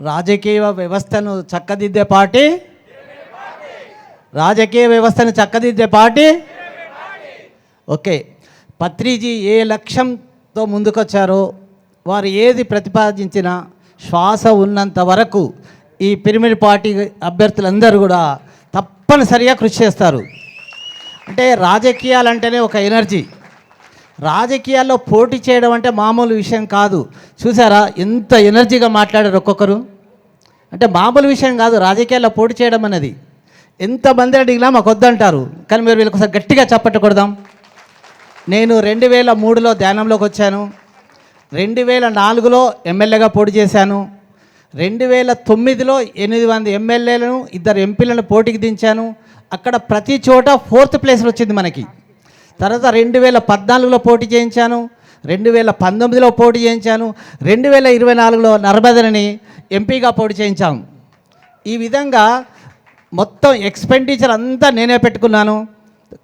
రాజకీయ వ్యవస్థను చక్కదిద్దే పార్టీ? రాజకీయ వ్యవస్థను చక్కదిద్దే పార్టీ? ఓకే. పత్రిజీ ఏ లక్ష్యంతో ముందుకొచ్చారో వారు ఏది ప్రతిపాదించినా శ్వాస ఉన్నంత వరకు ఈ పిరమిడ్ పార్టీ అభ్యర్థులందరూ కూడా తప్పనిసరిగా కృషి చేస్తారు. అంటే రాజకీయాలంటేనే ఒక ఎనర్జీ. రాజకీయాల్లో పోటీ చేయడం అంటే మామూలు విషయం కాదు. చూసారా? ఎంత ఎనర్జీగా మాట్లాడారు ఒక్కొక్కరు? అంటే మామూలు విషయం కాదు రాజకీయాల్లో పోటీ చేయడం అనేది ఎంతమంది అడిగినా మాకు వద్దంటారు. కానీ మీరు వీళ్ళకి ఒకసారి గట్టిగా చప్పట్టు కొడదాం. నేను రెండు వేల మూడులో ధ్యానంలోకి వచ్చాను. రెండు వేల నాలుగులో ఎమ్మెల్యేగా పోటీ చేశాను. రెండు వేల తొమ్మిదిలో ఎనిమిది మంది ఎమ్మెల్యేలను ఇద్దరు ఎంపీలను పోటీకి దించాను. అక్కడ ప్రతి చోట ఫోర్త్ ప్లేస్ వచ్చింది మనకి. తర్వాత రెండు వేల పద్నాలుగులో పోటీ చేయించాను రెండు వేల పంతొమ్మిదిలో పోటీ చేయించాను రెండు వేల ఇరవై నాలుగులో నర్మదనని ఎంపీగా పోటీ చేయించాము ఈ విధంగా మొత్తం ఎక్స్పెండిచర్ అంతా నేనే పెట్టుకున్నాను.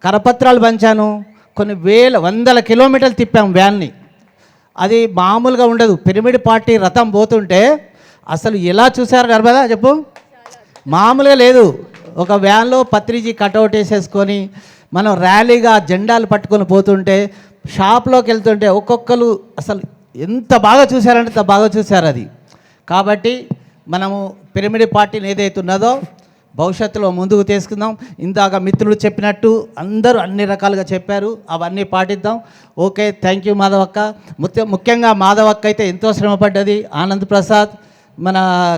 కరపత్రాలు పంచాను కొన్ని వేల వందల కిలోమీటర్లు తిప్పాం వ్యాన్ని. అది మామూలుగా ఉండదు పిరమిడ్ పార్టీ రథం పోతుంటే అసలు ఎలా చూశారు నర్మదా చెప్పు? మామూలుగా లేదు. ఒక వ్యాన్లో పత్రిజీ కటౌట్ వేసేసుకొని మనం ర్యాలీగా జెండాలు పట్టుకొని పోతుంటే షాప్లోకి వెళ్తుంటే ఒక్కొక్కరు అసలు ఎంత బాగా చూశారంటే అంత బాగా చూశారు అది. కాబట్టి మనము పిరమిడ్ పార్టీని ఏదైతే ఉన్నదో భవిష్యత్తులో ముందుకు తీసుకుందాం. ఇందాక మిత్రులు చెప్పినట్టు అందరూ అన్ని రకాలుగా చెప్పారు. అవన్నీ పాటిద్దాం. ఓకే థ్యాంక్ యూ మాధవక్క. ముఖ్య ముఖ్యంగా మాధవక్క అయితే ఎంతో శ్రమపడ్డది ఆనంద్ ప్రసాద్ మన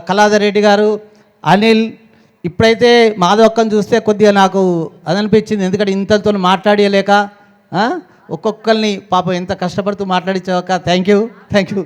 కళాధర్ రెడ్డి గారు అనిల్ ఇప్పుడైతే మాధవక్కను చూస్తే కొద్దిగా నాకు అదనిపించింది. ఎందుకంటే ఇంతతో మాట్లాడలేక ఒక్కొక్కరిని పాపం ఎంత కష్టపడుతూ మాట్లాడించాక థ్యాంక్ యూ థ్యాంక్ యూ